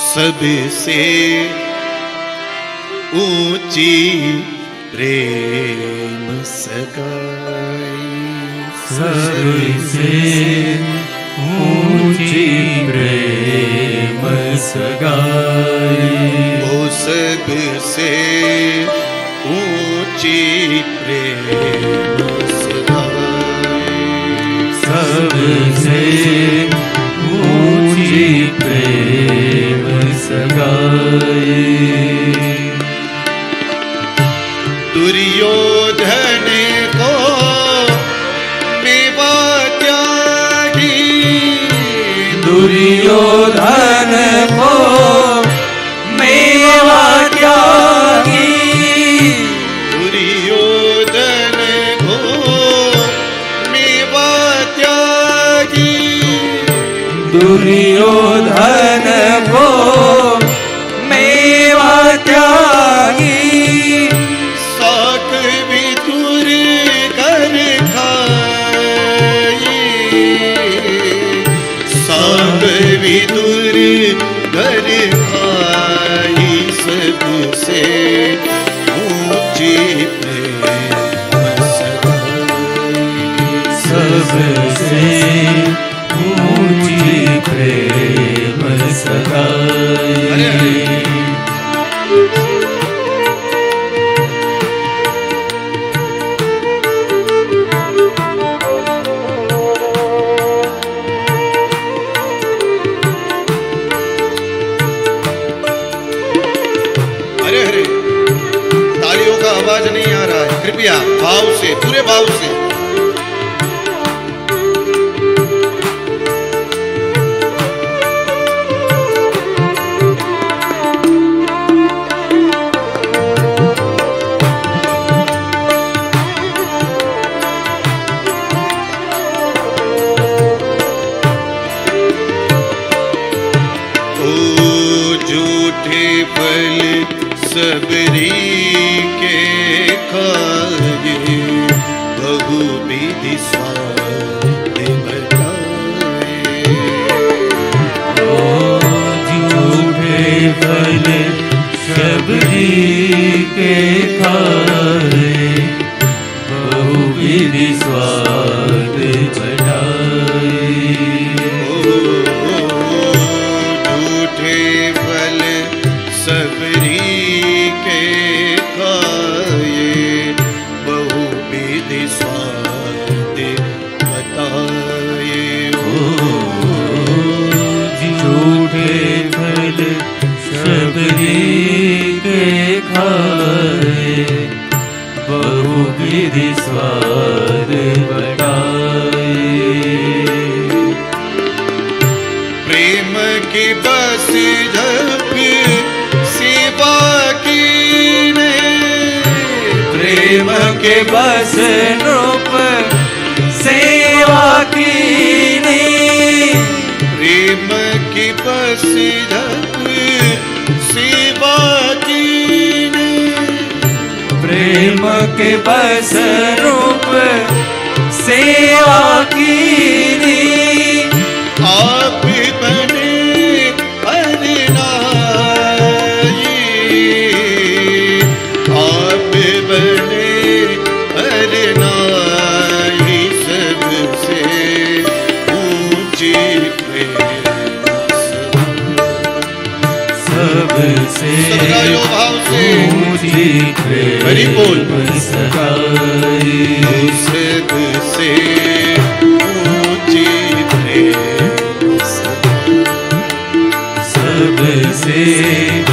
सबसे ऊँची प्रेम सगाई। सबसे ऊँची प्रेम सगाई। वो सबसे ऊँची प्रेम सगाई। सबसे दुर्योधन को मेवा त्यागी। दुर्योधन को मेवा त्यागी। दुर्योधन को मेवा त्यागी। दुर्योधन को सबसे ऊँची प्रेम का आवाज़ नहीं आ रहा है। कृपया भाव से, पूरे भाव से। ओ झूठे फल सबरी के खाए बहु विधि झूठे फल शबरी के खाए बहुविधि स्वाद बहुविधि स्वाद बढ़ाए प्रेम की बस सेवा की प्रेम के बस रूप सेवा की प्रेम की बस के बस रूप सेवा की आप बने हरनाई। आप बने हरनाई सबसे ऊँची सबसे सगायो भाव से ऊँची प्रेम हरि बोल। सगाई सबसे ऊँची प्रेम सगाई। सबसे ऊँची प्रेम